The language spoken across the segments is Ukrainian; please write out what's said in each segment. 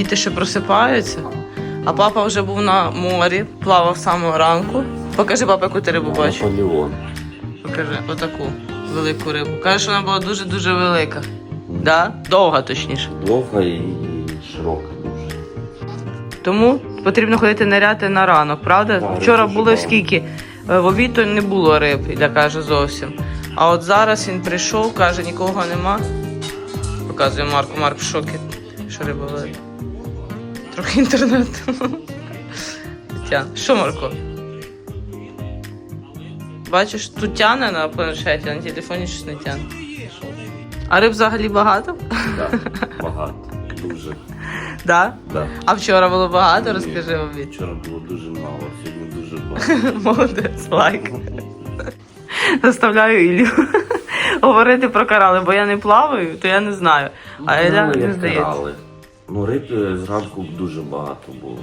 Діти ще просипаються, а папа вже був на морі, плавав з самого ранку. Покажи, папа, яку ти рибу бачиш. Наполеон. Покажи, отаку велику рибу. Каже, що вона була дуже-дуже велика. Да? Довга, точніше. Довга і широка дуже. Тому потрібно ходити ниряти на ранок, правда? Так, Вчора дуже було багато. скільки? Е, В обід то не було риб, я каже зовсім. А от зараз він прийшов, каже, нікого нема. Показує Марку, Марк в шокі, що риба велика. Трохи інтернету. Що, Марко? Бачиш, тут тяне на планшеті, на телефоні щось не тяне. А риб взагалі багато? Так, багато. Дуже. Да? Да. А вчора було багато, розкажи в обід. Вчора було дуже мало, сьогодні дуже багато. Молодець, лайк. Заставляю Іллю говорити про карали, бо я не плаваю, то я не знаю. А Еля Знали, не здається. Ну, риб е, зранку дуже багато було.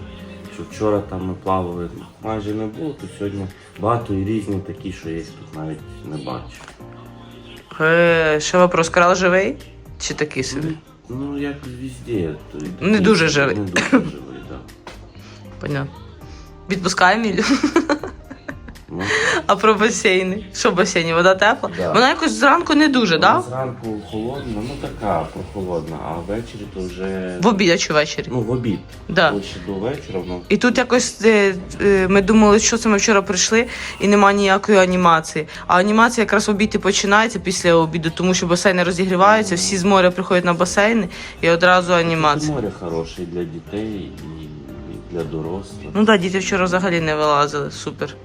Що вчора там ми плавали, майже не було, то сьогодні багато і різні такі, що я тут навіть не бачу. Е, Ще вопрос, карал живий? Чи такий собі? Ну, як везде. то Не такі, дуже живий. Не дуже живий, так. Понятно. Відпускаємо. Ну, А про басейни? Що в басейні? Вода тепла? Да. Вона якось зранку не дуже, так? вона Зранку холодна, ну така прохолодна, а ввечері то вже. В обід чи ввечері? Ну, в обід. Да. Ближче до вечора, ну. І тут якось е, е, ми думали, що це ми вчора прийшли, і нема ніякої анімації. А анімація якраз в обід і починається після обіду, тому що басейни розігріваються, всі з моря приходять на басейни і одразу анімація. море хороше і для дітей, і для дорослих. Ну так, да, діти вчора взагалі не вилазили. Супер.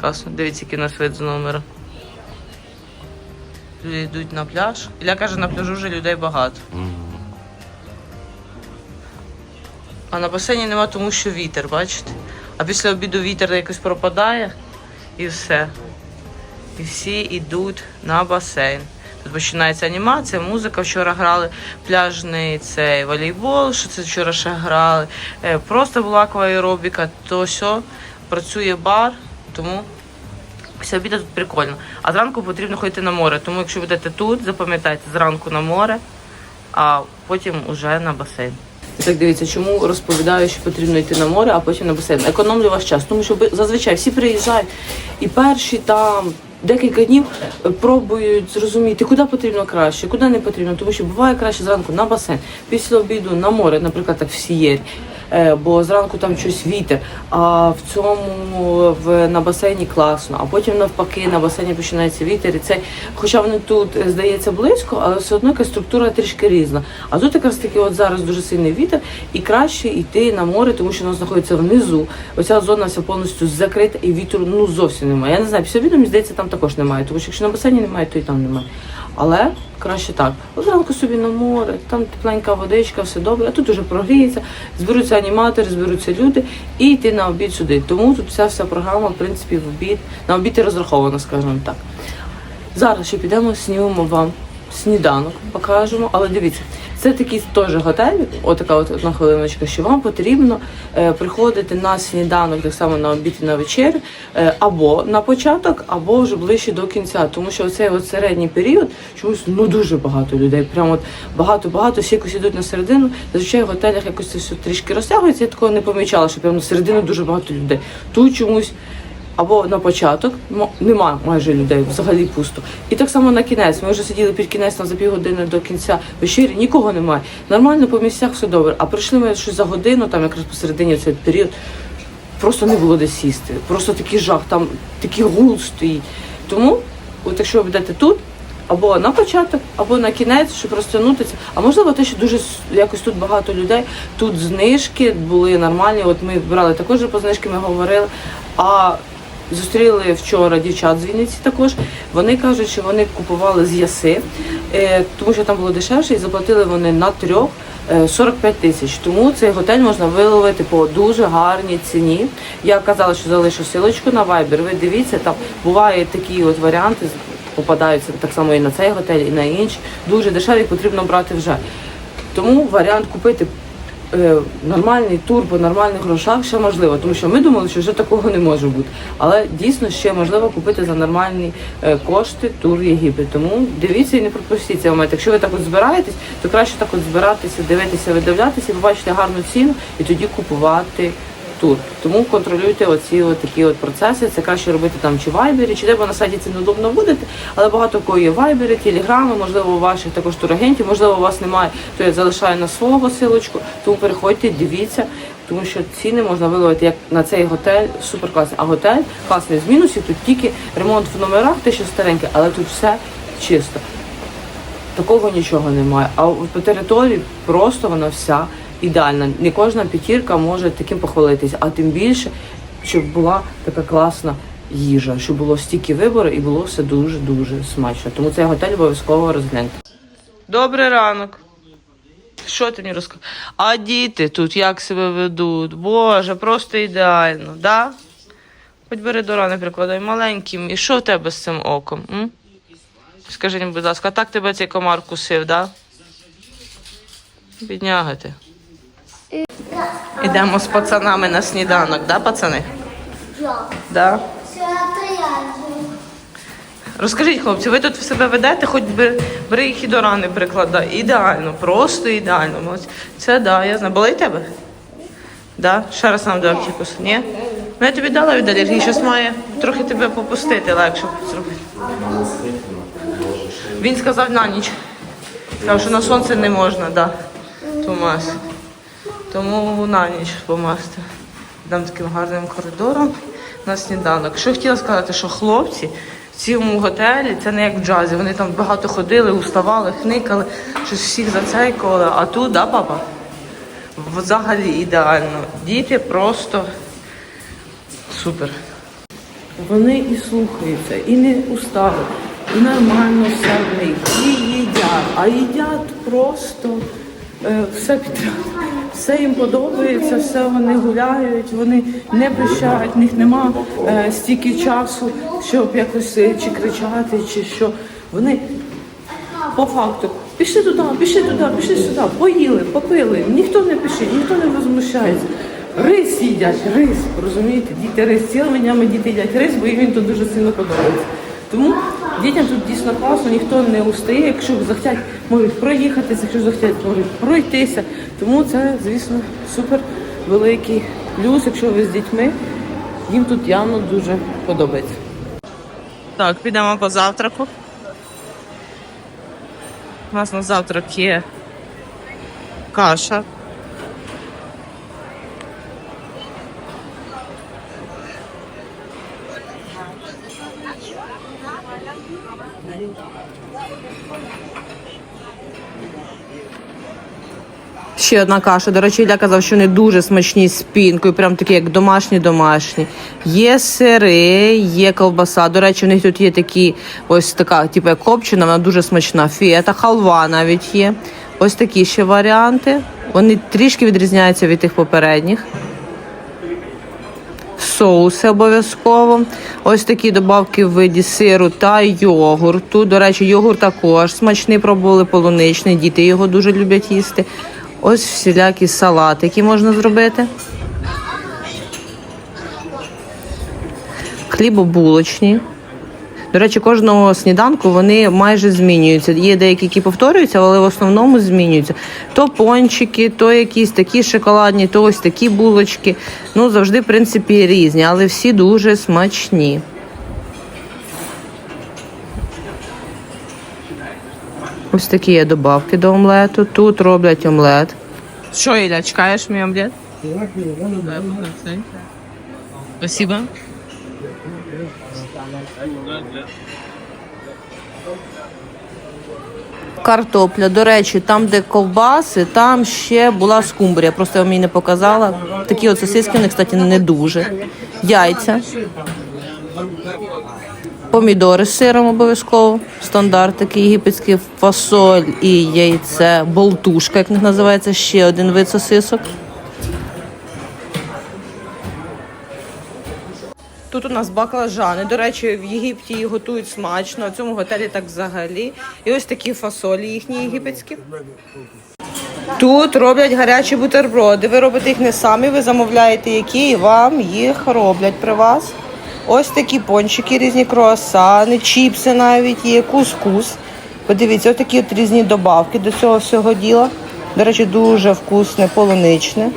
Класно. Дивіться, який у нас вид з номера. Люди йдуть на пляж. Ілля каже, на пляжу вже людей багато. А на басейні нема, тому що вітер, бачите? А після обіду вітер якось пропадає і все. І всі йдуть на басейн. Тут починається анімація, музика. Вчора грали пляжний цей волейбол, що це вчора ще грали. Е, Просто була акваеробіка, то все. Працює бар, тому після обіду тут прикольно. А зранку потрібно ходити на море. Тому якщо будете тут, запам'ятайте, зранку на море, а потім уже на басейн. Так дивіться, чому розповідаю, що потрібно йти на море, а потім на басейн. Економлю ваш час, тому що зазвичай всі приїжджають і перші там. Декілька днів пробують зрозуміти, куди потрібно краще, куди не потрібно, тому що буває краще зранку на басейн, після обіду на море, наприклад, так в Сієрі, бо зранку там щось вітер, а в цьому в на басейні класно, а потім навпаки на басейні починається вітер. І це, хоча вони тут е, здається близько, але все одно якась структура трішки різна. А тут якраз таки от зараз дуже сильний вітер, і краще йти на море, тому що воно знаходиться внизу. Оця зона вся повністю закрита, і вітру ну зовсім немає. Я не знаю, після мені здається, там також немає, тому що якщо на басейні немає, то і там немає. Але краще так. От зранку собі на море, там тепленька водичка, все добре, а тут уже прогріється, зберуться аніматори, зберуться люди і йти на обід сюди. Тому тут вся вся програма, в принципі, в обід, на обід і розрахована, скажімо так. Зараз ще підемо, знімемо вам сніданок, покажемо. Але дивіться, це такий теж готель, отака от одна хвилиночка, що вам потрібно е, приходити на сніданок, так само на обід і на вечерю, е, або на початок, або вже ближче до кінця. Тому що оцей от середній період чомусь ну дуже багато людей. Прямо от багато-багато, всі якось ідуть на середину. Зазвичай в готелях якось це все трішки розтягується. Я такого не помічала, що прямо на середину дуже багато людей. Тут чомусь або на початок нема майже людей, взагалі пусто. І так само на кінець. Ми вже сиділи під кінець на за півгодини до кінця вечері, нікого немає. Нормально по місцях все добре. А прийшли ми щось за годину, там якраз посередині цей період. Просто не було де сісти. Просто такий жах, там такий гул стоїть. Тому, от якщо ви будете тут, або на початок, або на кінець, щоб розтягнутися. А можливо, те, що дуже якось тут багато людей, тут знижки були нормальні. От ми брали також по знижки, ми говорили. А зустріли вчора дівчат з Вінниці також. Вони кажуть, що вони купували з яси, е, тому що там було дешевше, і заплатили вони на трьох. е, 45 тисяч, тому цей готель можна виловити по дуже гарній ціні. Я казала, що залишу силочку на Viber. Ви дивіться, там бувають такі от варіанти, попадаються так само і на цей готель, і на інші. Дуже дешеві, потрібно брати вже. Тому варіант купити е, нормальний тур по нормальних грошах ще можливо, тому що ми думали, що вже такого не може бути. Але дійсно ще можливо купити за нормальні е, кошти тур Єгипет. Тому дивіться і не пропустіть цей момент. Якщо ви так от збираєтесь, то краще так от збиратися, дивитися, видивлятися, побачити гарну ціну і тоді купувати. Тур. Тому контролюйте оці от такі от процеси. Це краще робити там чи вайбері, чи де бо на сайті це неудобно будете, але багато кого є вайбери, телеграми, можливо, у ваших також турагентів, можливо, у вас немає, то я залишаю на свого силочку. Тому переходьте, дивіться, тому що ціни можна виловити як на цей готель супер класний. А готель класний з мінусів. Тут тільки ремонт в номерах, те, що стареньке, але тут все чисто. Такого нічого немає. А по території просто вона вся ідеальна. Не кожна п'ятірка може таким похвалитись, а тим більше, щоб була така класна їжа, щоб було стільки вибору і було все дуже дуже смачно. Тому цей готель обов'язково розгляньте. Добрий ранок. Що ти мені розказав? А діти тут як себе ведуть? Боже, просто ідеально, да? Хоч бери до рани прикладай маленьким. І що в тебе з цим оком? М? Скажи будь ласка, а так тебе цей комар кусив, да? Бідняга ти. Ідемо з пацанами на сніданок, да, пацани? Да. Розкажіть, хлопці, ви тут себе ведете, хоч бери, бери їх і до рани прикладай. Ідеально, просто ідеально. Це да, я знаю. Болить тебе? Да? Ще раз нам дав кус. Ні? Ну я тобі дала від алергії, щось має трохи тебе попустити, легше зробити. Він сказав на ніч. Сказав, що на сонце не можна, да. Томас. Тому на ніч помасти. Йдемо таким гарним коридором на сніданок. Що хотіла сказати, що хлопці в цьому готелі це не як в джазі. Вони там багато ходили, уставали, хникали, щось всіх зацейкували. А тут, да, папа? Взагалі ідеально. Діти просто супер. Вони і слухаються, і не устали, і нормально все в них, і їдять, а їдять просто е, все підряд. Все їм подобається, все вони гуляють, вони не пищають, в них нема е, стільки часу, щоб якось е, чи кричати, чи що. Вони по факту пішли туди, пішли туди, пішли сюди, поїли, попили, ніхто не пишить, ніхто не возмущається. Рис їдять, рис, розумієте, діти рис, цілими днями діти їдять рис, бо їм тут дуже сильно подобається. Тому дітям тут дійсно класно, ніхто не устає, якщо захотять, можуть проїхатися, якщо захотять, можуть пройтися. Тому це, звісно, супер великий плюс, якщо ви з дітьми, їм тут явно дуже подобається. Так, підемо по завтраку. У нас на завтрак є каша. Ще одна каша. До речі, Ілля казав, що вони дуже смачні з пінкою, прям такі, як домашні-домашні. Є сири, є ковбаса. До речі, у них тут є такі, ось така, типу копчена, вона дуже смачна. Фіета, халва навіть є. Ось такі ще варіанти. Вони трішки відрізняються від тих попередніх. Соуси обов'язково. Ось такі добавки в виді сиру та йогурту. До речі, йогурт також смачний пробували полуничний. Діти його дуже люблять їсти. Ось всілякі салати, які можна зробити. Хлібобулочні. До речі, кожного сніданку вони майже змінюються. Є деякі, які повторюються, але в основному змінюються. То пончики, то якісь такі шоколадні, то ось такі булочки. Ну, завжди, в принципі, різні, але всі дуже смачні. Ось такі є добавки до омлету. Тут роблять омлет. Що, Іля, чекаєш мій омлет? Спасибо. Картопля. До речі, там, де ковбаси, там ще була скумбрія. Просто я вам її не показала. Такі от сосиски, вони, кстати, не дуже. Яйця. Помідори з сиром обов'язково. Стандарт такий єгипетський фасоль і яйце, болтушка, як них називається, ще один вид сосисок. Тут у нас баклажани. До речі, в Єгипті їх готують смачно, а в цьому готелі так взагалі. І ось такі фасолі їхні єгипетські. Тут роблять гарячі бутерброди. Ви робите їх не самі, ви замовляєте які і вам їх роблять при вас. Ось такі пончики, різні круасани, чіпси навіть є, кускус. Подивіться, ось такі от різні добавки до цього всього діла. До речі, дуже вкусне, полуничне.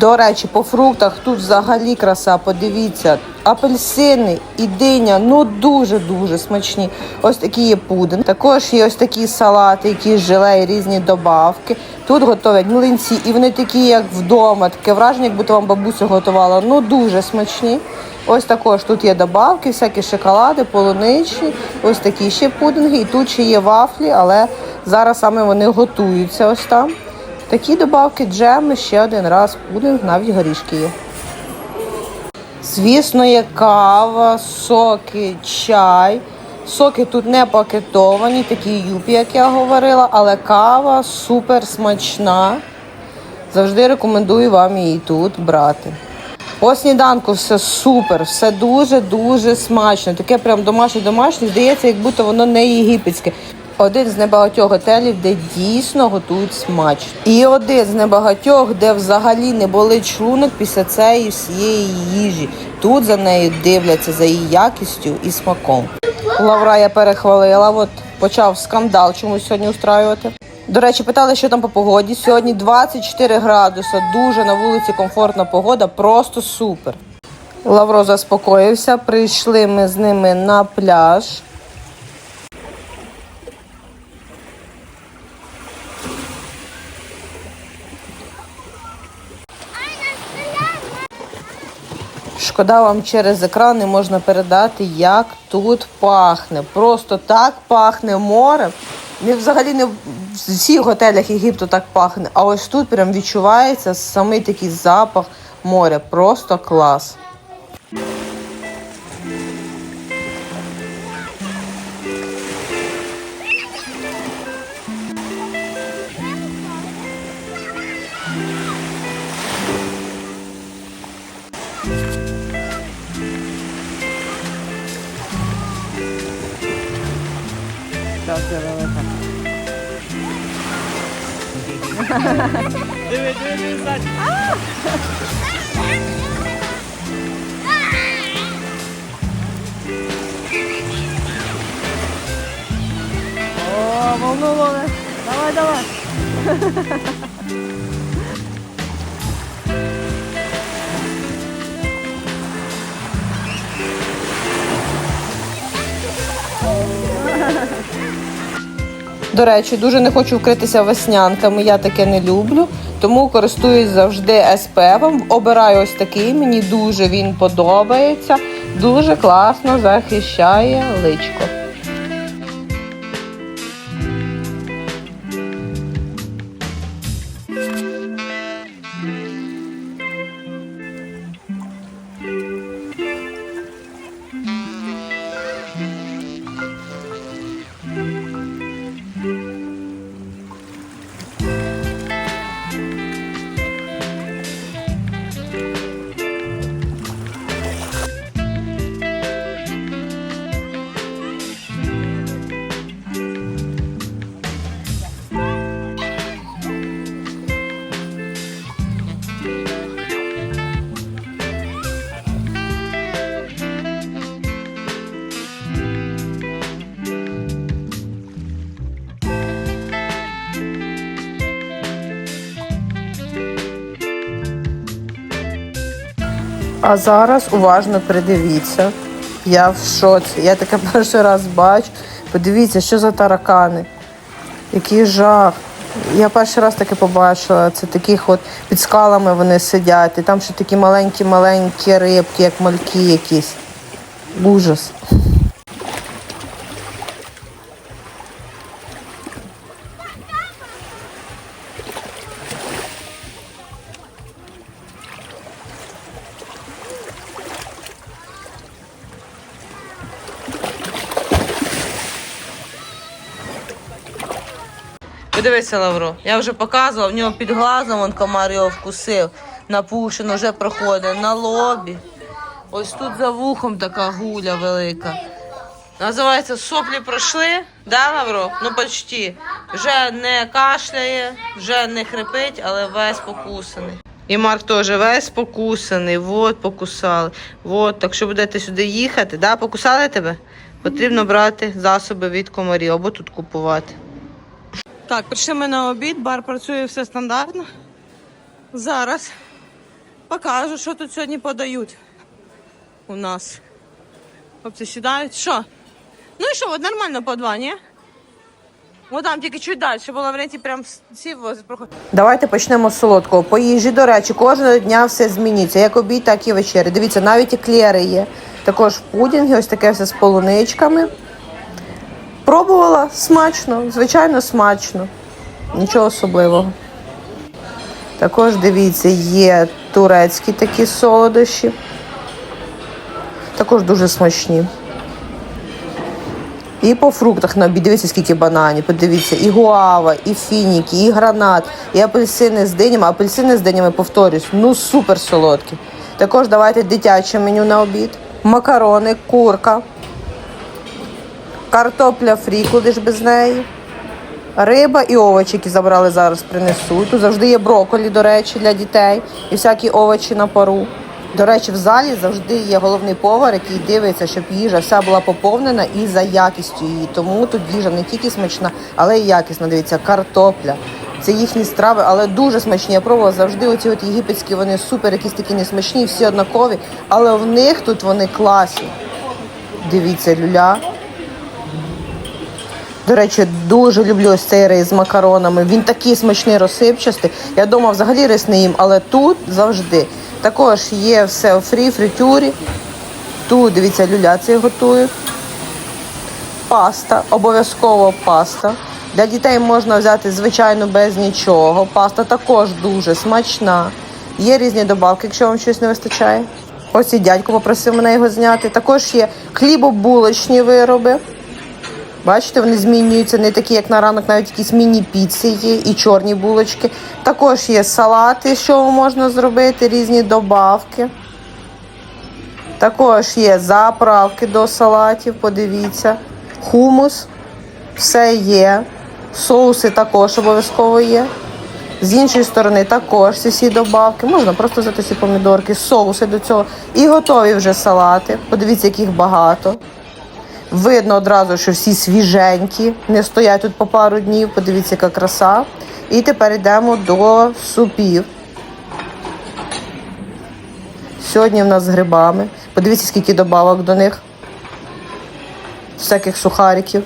До речі, по фруктах тут взагалі краса, подивіться. Апельсини і диня, ну дуже-дуже смачні. Ось такі є пудинг. Також є ось такі салати, які желе різні добавки. Тут готовлять млинці, і вони такі, як вдома. Таке враження, як будто вам бабуся готувала. Ну дуже смачні. Ось також тут є добавки, всякі шоколади, полуничні, ось такі ще пудинги. І тут ще є вафлі, але зараз саме вони готуються ось там. Такі добавки, джеми, ще один раз пудинг, навіть горішки є. Звісно, є кава, соки, чай. Соки тут не пакетовані, такі юпі, як я говорила, але кава супер смачна. Завжди рекомендую вам її тут брати. По сніданку все супер, все дуже-дуже смачно. Таке прям домашнє-домашнє, здається, як будто воно не єгипетське. Один з небагатьох готелів, де дійсно готують смачно. І один з небагатьох, де взагалі не болить шлунок після цієї всієї їжі. Тут за нею дивляться за її якістю і смаком. Лавра я перехвалила, от почав скандал чомусь сьогодні устраювати. До речі, питали, що там по погоді. Сьогодні 24 градуса, дуже на вулиці комфортна погода, просто супер. Лавро заспокоївся, прийшли ми з ними на пляж. Шкода вам через екран не можна передати, як тут пахне. Просто так пахне море. Не взагалі не в всіх готелях Єгипту так пахне, а ось тут прям відчувається самий такий запах моря. Просто клас. До речі, дуже не хочу вкритися веснянками, я таке не люблю, тому користуюсь завжди СПФом. Обираю ось такий, мені дуже він подобається, дуже класно захищає личко. А зараз уважно придивіться. Я в шоці. Я таке перший раз бачу. Подивіться, що за таракани. Який жах. Я перший раз таке побачила. Це таких от під скалами вони сидять. І там ще такі маленькі-маленькі рибки, як мальки якісь. Ужас. Подивися, Лавро, я вже показувала, в нього під глазом он комар його вкусив, напушено вже проходить, на лобі. Ось тут за вухом така гуля велика. Називається соплі пройшли. Да, Лавро? Ну почти. Вже не кашляє, вже не хрипить, але весь покусаний. І Марк теж весь покусаний. Вот покусали. Вот, так що будете сюди їхати, да? Покусали тебе? Потрібно брати засоби від комарів або тут купувати. Так, прийшли ми на обід, бар працює все стандартно. Зараз покажу, що тут сьогодні подають у нас. Хлопці сідають. Що? Ну і що, от нормально по два, ні? О, там тільки чуть далі, бо Лаврентій прям сів возить проходить. Давайте почнемо з солодкого. По їжі, до речі, кожного дня все змінюється. Як обід, так і вечері. Дивіться, навіть еклери є. Також пудінги, ось таке все з полуничками. Пробувала смачно, звичайно, смачно. Нічого особливого. Також дивіться, є турецькі такі солодощі. Також дуже смачні. І по фруктах на обід. Дивіться, скільки бананів. Подивіться, і гуава, і фініки, і гранат, і апельсини з динями. Апельсини з динями, повторюсь, ну супер солодкі. Також давайте дитяче меню на обід. Макарони, курка, картопля фрі, куди ж без неї. Риба і овочі, які забрали зараз, принесуть. Тут завжди є брокколі, до речі, для дітей і всякі овочі на пару. До речі, в залі завжди є головний повар, який дивиться, щоб їжа вся була поповнена і за якістю її. Тому тут їжа не тільки смачна, але й якісна. Дивіться, картопля. Це їхні страви, але дуже смачні. Я пробувала завжди. Оці от єгипетські вони супер, якісь такі несмачні, всі однакові. Але в них тут вони класні. Дивіться, люля. До речі, дуже люблю ось цей рис з макаронами. Він такий смачний, розсипчастий. Я вдома взагалі рис не їм, але тут завжди. Також є все у фрі, фритюрі. Тут, дивіться, люляці готують. Паста, обов'язково паста. Для дітей можна взяти, звичайно, без нічого. Паста також дуже смачна. Є різні добавки, якщо вам щось не вистачає. Ось і дядько попросив мене його зняти. Також є хлібобулочні вироби. Бачите, вони змінюються не такі, як на ранок, навіть якісь міні-піци є і чорні булочки. Також є салати, що можна зробити, різні добавки. Також є заправки до салатів, подивіться. Хумус, все є. Соуси також обов'язково є. З іншої сторони також всі добавки. Можна просто взяти ці помідорки, соуси до цього. І готові вже салати. Подивіться, яких багато. Видно одразу, що всі свіженькі, не стоять тут по пару днів. Подивіться, яка краса. І тепер йдемо до супів. Сьогодні в нас з грибами. Подивіться, скільки добавок до них. Всяких сухариків.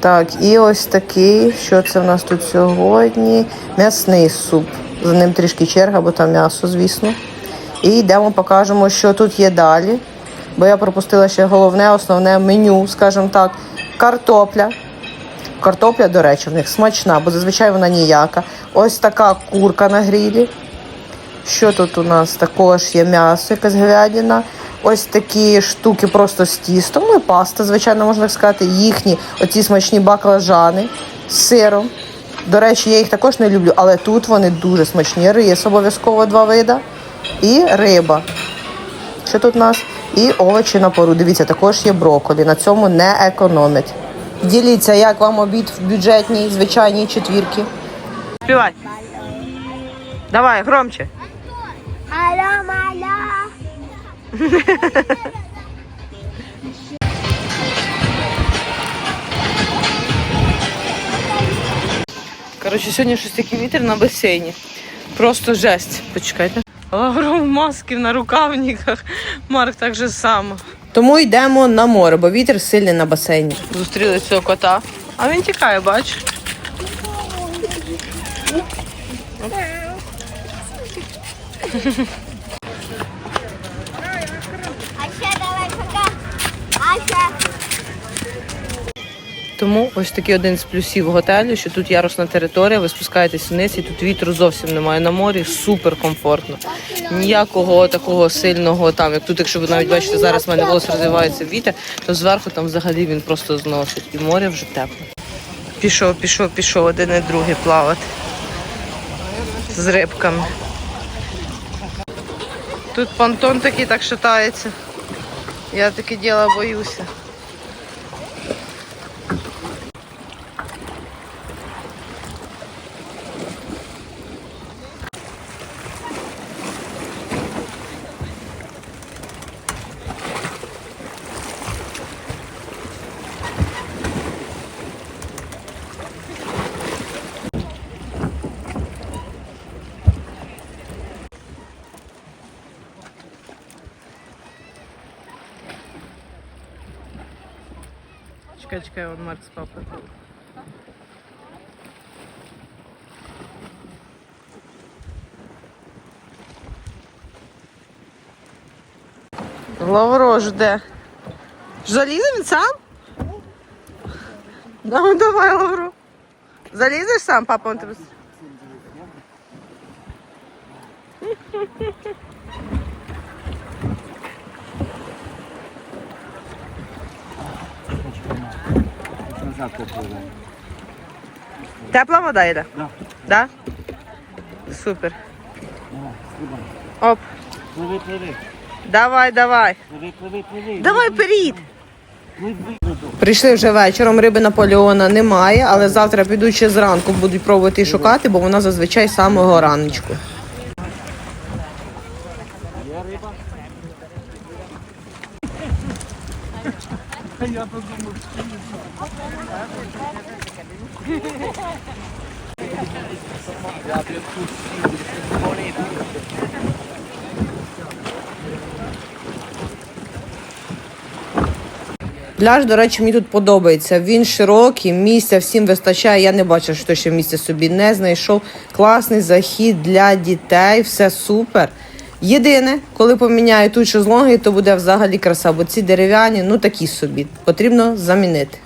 Так, і ось такий, що це в нас тут сьогодні? М'ясний суп. За ним трішки черга, бо там м'ясо, звісно. І йдемо, покажемо, що тут є далі. Бо я пропустила ще головне, основне меню, скажімо так, картопля. Картопля, до речі, в них смачна, бо зазвичай вона ніяка. Ось така курка на грілі. Що тут у нас також є м'ясо, якась говядина. Ось такі штуки просто з тістом. Ну і паста, звичайно, можна сказати. Їхні оці смачні баклажани з сиром. До речі, я їх також не люблю, але тут вони дуже смачні. Рис обов'язково два вида. І риба. Що тут у нас? І овочі на пору. Дивіться, також є брокколі. На цьому не економять. Діліться, як вам обід в бюджетній, звичайній четвірці. Співай. Давай, громче. Коротше, сьогодні щось такий вітер на басейні. Просто жесть. Почекайте. Лавро в маски, на рукавниках. Марк так же само. Тому йдемо на море, бо вітер сильний на басейні. Зустріли цього кота. А він тікає, бач. Тому ось такий один з плюсів готелю, що тут ярусна територія, ви спускаєтесь вниз, і тут вітру зовсім немає на морі, супер комфортно. Ніякого такого сильного там, як тут, якщо ви навіть бачите, зараз в мене волос розвивається вітер, то зверху там взагалі він просто зносить. І море вже тепло. Пішов, пішов, пішов один і другий плавати. з рибками. Тут понтон такий так шатається. Я таке діло боюся. Чекай, чекай, вон Марк з папою. Лавро жде. Залізем сам? Ну, давай, Лавро. Залізеш сам, папа, он тебе. Тепла вода йде? Да. Да? Супер. Оп. Пливи, пливи, Давай, давай. пливи, пливи, пливи. Давай вперед. Пливи. Прийшли вже вечором, риби Наполеона немає, але завтра підуть ще зранку, будуть пробувати її шукати, бо вона зазвичай з самого раночку. Пляж, до речі, мені тут подобається. Він широкий, місця всім вистачає. Я не бачу, що ще місця собі не знайшов. Класний захід для дітей, все супер. Єдине, коли поміняю тут шезлонги, то буде взагалі краса, бо ці дерев'яні, ну такі собі. Потрібно замінити.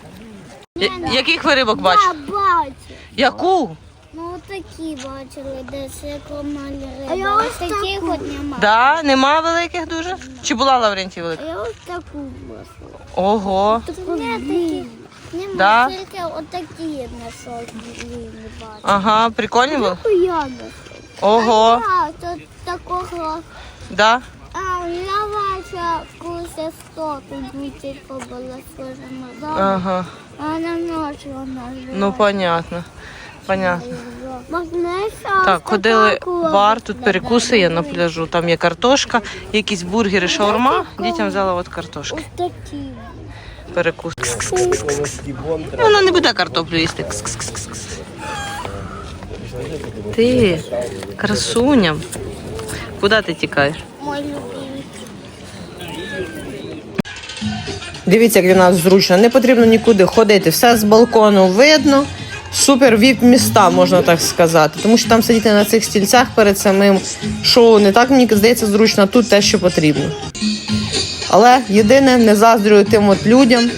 Я- Яких ви рибок бачите? Я бачу. Яку? Ну такі бачили, десь як малі риби. А я ось таких от нема. Да, нема великих дуже? Чи була Лаврентій А велика? я ось таку бачила. Ого. Не таких. Нема, Да? тільки отакі знайшов, не бачу. Ага, прикольні були? Я знайшов. Ого. А, тут такого. Да? А, я бачила куси сто, тут бутилька була схожа на. Ага. А на ночі вона жила. Ну понятно. Понятно. Так, ходили в бар, тут перекуси є на пляжу. Там є картошка, якісь бургери, шаурма. Дітям взяла от картошки. Ось такі. Перекус. Ну, Вона не буде картоплю їсти. Кс-кс-кс-кс. Ти, красуня. Куди ти тікаєш? Мой любимий. Дивіться, як для нас зручно. Не потрібно нікуди ходити. Все з балкону видно. Супер віп міста, можна так сказати. Тому що там сидіти на цих стільцях перед самим шоу не так мені здається зручно, тут те, що потрібно. Але єдине, не заздрюю тим от людям,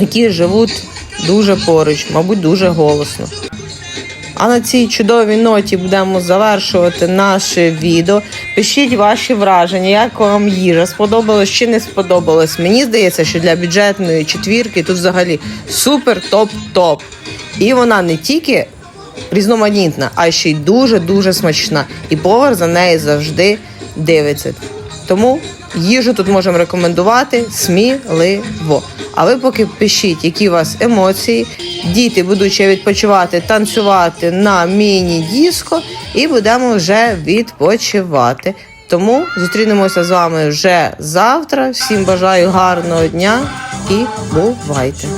які живуть дуже поруч, мабуть, дуже голосно. А на цій чудовій ноті будемо завершувати наше відео. Пишіть ваші враження, як вам їжа, сподобалось чи не сподобалось. Мені здається, що для бюджетної четвірки тут взагалі супер топ-топ. І вона не тільки різноманітна, а ще й дуже-дуже смачна. І повар за неї завжди дивиться. Тому їжу тут можемо рекомендувати сміливо. А ви поки пишіть, які у вас емоції. Діти будуть відпочивати, танцювати на міні-диско, і будемо вже відпочивати. Тому зустрінемося з вами вже завтра. Всім бажаю гарного дня і бувайте!